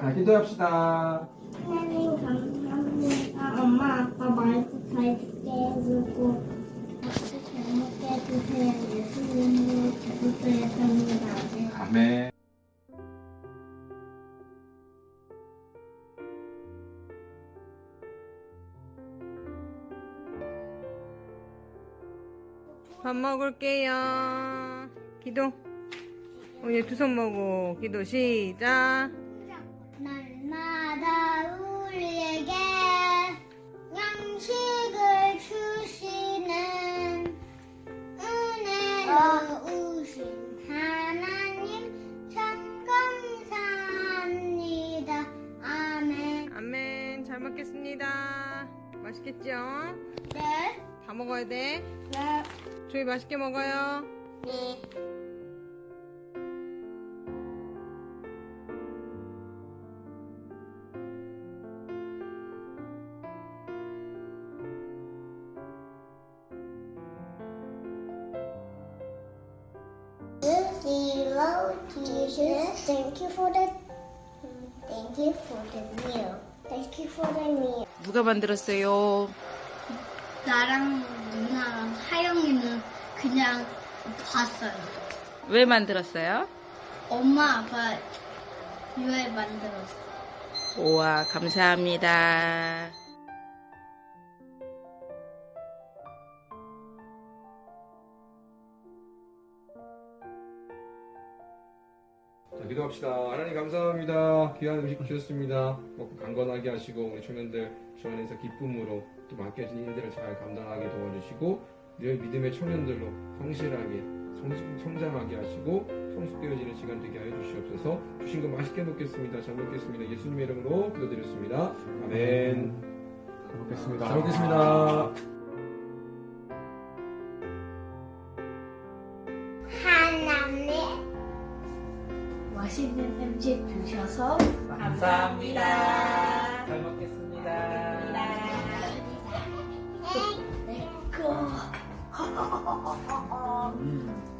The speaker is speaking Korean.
자, 기도합시다. 하나님 감사합니다. 엄마 아빠 말도 잘 듣게 해주고 밥도 잘 먹게 해주세요. 예수님으로 기도드렸습니다. 아멘. 아멘. 밥 먹을게요. 기도. 어, 얘두손 먹어. 기도 시작. 날마다 우리에게 양식을 주시는 은혜로우신 하나님 참 감사합니다. 아멘. 아멘. 잘 먹겠습니다. 맛있겠죠? 네. 다 먹어야 돼. 네. 조이 맛있게 먹어요. 네. Jesus, thank you for the thank you for the meal. Thank you for the meal. 누가 만들었어요? 나랑 누나랑 하영이는 그냥 봤어요. 왜 만들었어요? 엄마 아빠 유해 만들었어. 우와, 감사합니다. 기도합시다. 하나님 감사합니다. 귀한 음식 주셨습니다. 먹고 강건하게 하시고 우리 청년들 주 안에서 기쁨으로 또 맡겨진 일들을 잘 감당하게 도와주시고 늘 믿음의 청년들로 성실하게 성, 성장하게 하시고 성숙되어지는 시간 되게 하여 주시옵소서. 주신 거 맛있게 먹겠습니다. 잘 먹겠습니다. 예수님의 이름으로 기도드렸습니다. 아멘. 잘 먹겠습니다. 잘 먹겠습니다. 맛있는 음식 주셔서 감사합니다. 감사합니다. 잘 먹겠습니다. 내꺼. 네, 음.